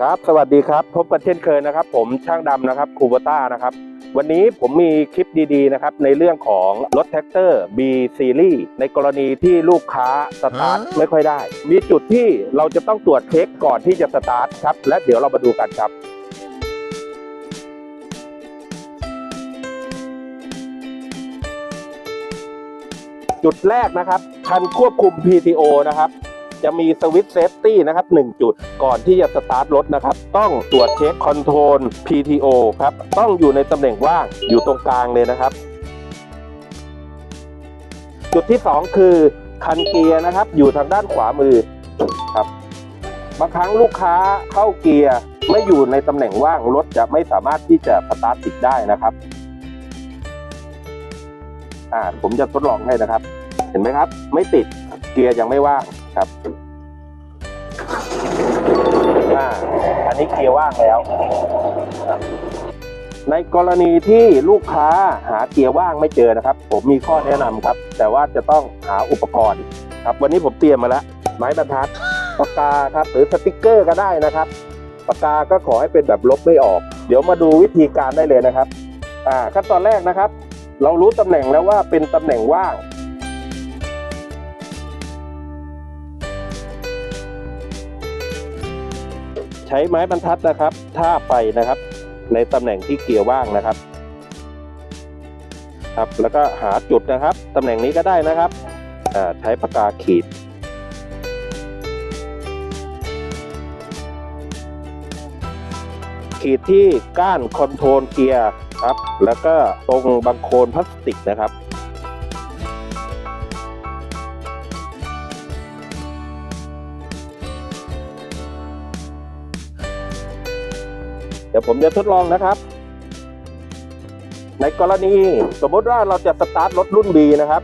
ครับ สวัสดีครับ พบกันเช่นเคยนะครับ ผมช่างดำนะครับคูโบต้านะครับ วันนี้ผมมีคลิปดีๆนะครับ ในเรื่องของรถแท็กเตอร์ B Series ในกรณีที่ลูกค้าสตาร์ทไม่ค่อยได้ มีจุดที่เราจะต้องตรวจเช็คก่อนที่จะสตาร์ทครับ และเดี๋ยวเรามาดูกันครับจุดแรกนะครับ คันควบคุม PTO นะครับ จะมีสวิตช์เซฟตี้นะครับ 1 จุดก่อนที่จะสตาร์ทรถนะครับ ต้องตรวจเช็คคอนโทรล PTO ครับ ต้องอยู่ในตำแหน่งว่างอยู่ตรงกลางเลยนะครับ จุดที่ 2 คือคันเกียร์นะครับ อยู่ทางด้านขวามือครับบางครั้งลูกค้าเข้าเกียร์ไม่อยู่ในตำแหน่งว่างรถจะไม่สามารถที่จะสตาร์ทติดได้นะครับอ่าผมจะทดลองให้นะครับ เห็นไหมครับ ไม่ติดเกียร์ยังไม่ว่างครับ อันนี้เกียร์ว่างแล้ว ในกรณีที่ลูกค้าหาเกียร์ว่างไม่เจอนะครับ ผมมีข้อแนะนำครับ แต่ว่าจะต้องหาอุปกรณ์ครับ วันนี้ผมเตรียมมาแล้ว ไม้บรรทัดปากกาครับ หรือสติกเกอร์ก็ได้นะครับปากกาก็ขอให้เป็นแบบลบไม่ออก เดี๋ยวมาดูวิธีการได้เลยนะครับอ่าขั้นตอนแรกนะครับ เรารู้ตำแหน่งแล้วว่าเป็นตำแหน่งว่าง ช้ไม้บรรทัดนะครับท่าไปนะครับ ในตำแหน่งที่เกียร์ว่างนะครับ ครับแล้วก็หาจุดนะครับตำแหน่งนี้ก็ได้นะครับอ่าใช้ปากกาขีดขีดที่ก้านคอนโทรลเกียร์ครับ แล้วก็ตรงบังโคลนพลาสติกนะครับ เดี๋ยวผมจะทดลองนะครับ ในกรณีสมมติว่าเราจะสตาร์ทรถรุ่น B นะครับ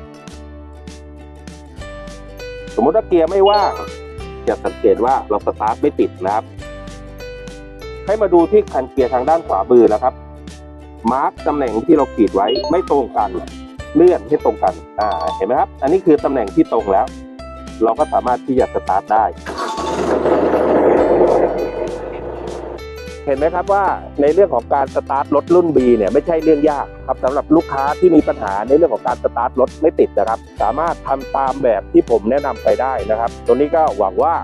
สมมติว่าเกียร์ไม่ว่างจะสังเกตว่าเราสตาร์ทไม่ติดนะครับ ให้มาดูที่คันเกียร์ทางด้านขวามือนะครับ มาร์กตำแหน่งที่เราขีดไว้ไม่ตรงกันเลื่อนให้ตรงกัน อ่า เห็นไหมครับ อันนี้คือตำแหน่งที่ตรงแล้ว เราก็สามารถที่จะสตาร์ทได้ เห็นไหมครับว่าในเรื่องของการสตาร์ทรถรุ่น B เนี่ยไม่ใช่เรื่องยากครับสำหรับลูกค้าที่มีปัญหาในเรื่องของการสตาร์ทรถไม่ติดนะครับ สามารถทำตามแบบที่ผมแนะนำไปได้นะครับ ตัวนี้ก็หวังว่า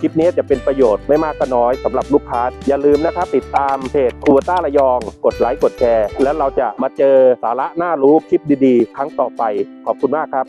คลิปนี้จะเป็นประโยชน์ไม่มากก็น้อยสำหรับลูกค้า อย่าลืมนะครับ ติดตามเพจครัวต้าระยอง กดไลค์กดแชร์ แล้วเราจะมาเจอสาระน่ารู้คลิปดีๆ ครั้งต่อไปขอบคุณมากครับ